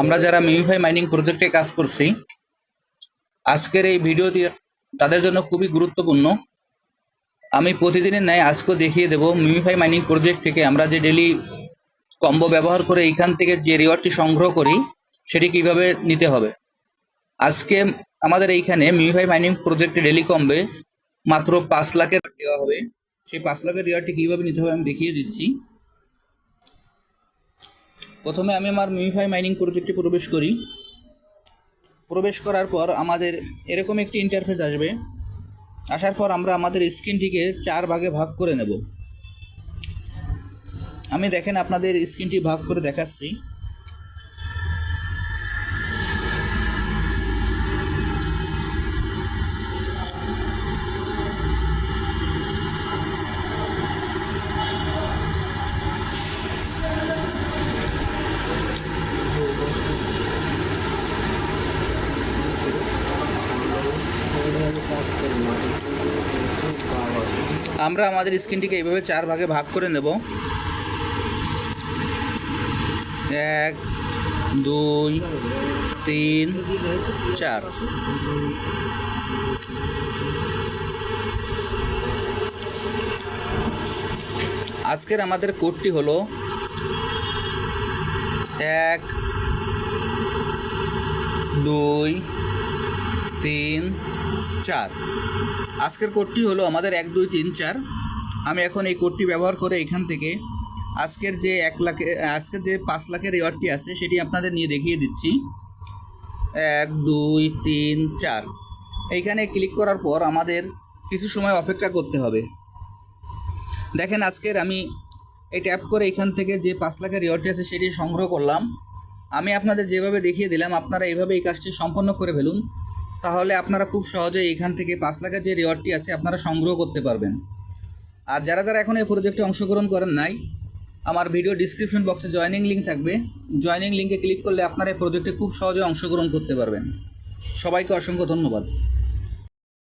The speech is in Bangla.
আমরা যারা মিউফাই মাইনিং প্রজেক্টে কাজ করছি, আজকের এই ভিডিওটি তাদের জন্য খুবই গুরুত্বপূর্ণ। আমি প্রতিদিনের ন্যায় আজকেও দেখিয়ে দেব মিউফাই মাইনিং প্রজেক্ট থেকে আমরা যে ডেলি কম্বো ব্যবহার করে এইখান থেকে যে রিওয়ার্ডটি সংগ্রহ করি, সেটি কীভাবে নিতে হবে। আজকে আমাদের এইখানে মিউফাই মাইনিং প্রজেক্টে ডেলি কম্বে মাত্র পাঁচ লাখের দেওয়া হবে। সেই পাঁচ লাখের রিওয়ার্ডটি কীভাবে নিতে হবে আমি দেখিয়ে দিচ্ছি। প্রথমে আমি আমার মিউফাই মাইনিং প্রজেক্টে প্রবেশ করি। প্রবেশ করার পর আমাদের এরকম একটি ইন্টারফেস আসবে। আসার পর আমরা আমাদের স্ক্রিনটিকে চার ভাগে ভাগ করে নেব। আমি দেখেন আপনাদের স্ক্রিনটি ভাগ করে দেখাচ্ছি। আমরা আমাদের স্ক্রিনটিকে এইভাবে চার ভাগে ভাগ করে নেব। এক, দুই, তিন, চার। আজকের আমাদের কোডটি হলো এক, দুই, তিন চার। আজকের কোডটি হলো আমাদের এক, দুই, তিন, চার। আমি এখন এই কোডটি ব্যবহার করে এখান থেকে আজকের যে এক লাখে, আজকের যে পাঁচ লাখের রিওয়ার্ডটি আছে, সেটি আপনাদের নিয়ে দেখিয়ে দিচ্ছি। এক, দুই, তিন, চার। এইখানে ক্লিক করার পর আমাদের কিছু সময় অপেক্ষা করতে হবে। দেখেন আজকের আমি এই ট্যাপ করে এখান থেকে যে পাঁচ লাখের রিওয়ার্ডটি আছে, সেটি সংগ্রহ করলাম। আমি আপনাদের যেভাবে দেখিয়ে দিলাম, আপনারা এইভাবে এই কাজটি সম্পন্ন করে ফেলুন। তাহলে আপনারা খুব সহজে এখান থেকে পাঁচ লাখের যে রিওয়ার্ডটি আছে, আপনারা সংগ্রহ করতে পারবেন। আর যারা যারা এখন এই প্রজেক্টে অংশগ্রহণ করেন নাই, আমার ভিডিও ডিসক্রিপশন বক্সে জয়েনিং লিঙ্ক থাকবে। জয়েনিং লিঙ্কে ক্লিক করলে আপনারা এই প্রজেক্টে খুব সহজে অংশগ্রহণ করতে পারবেন। সবাইকে অসংখ্য ধন্যবাদ।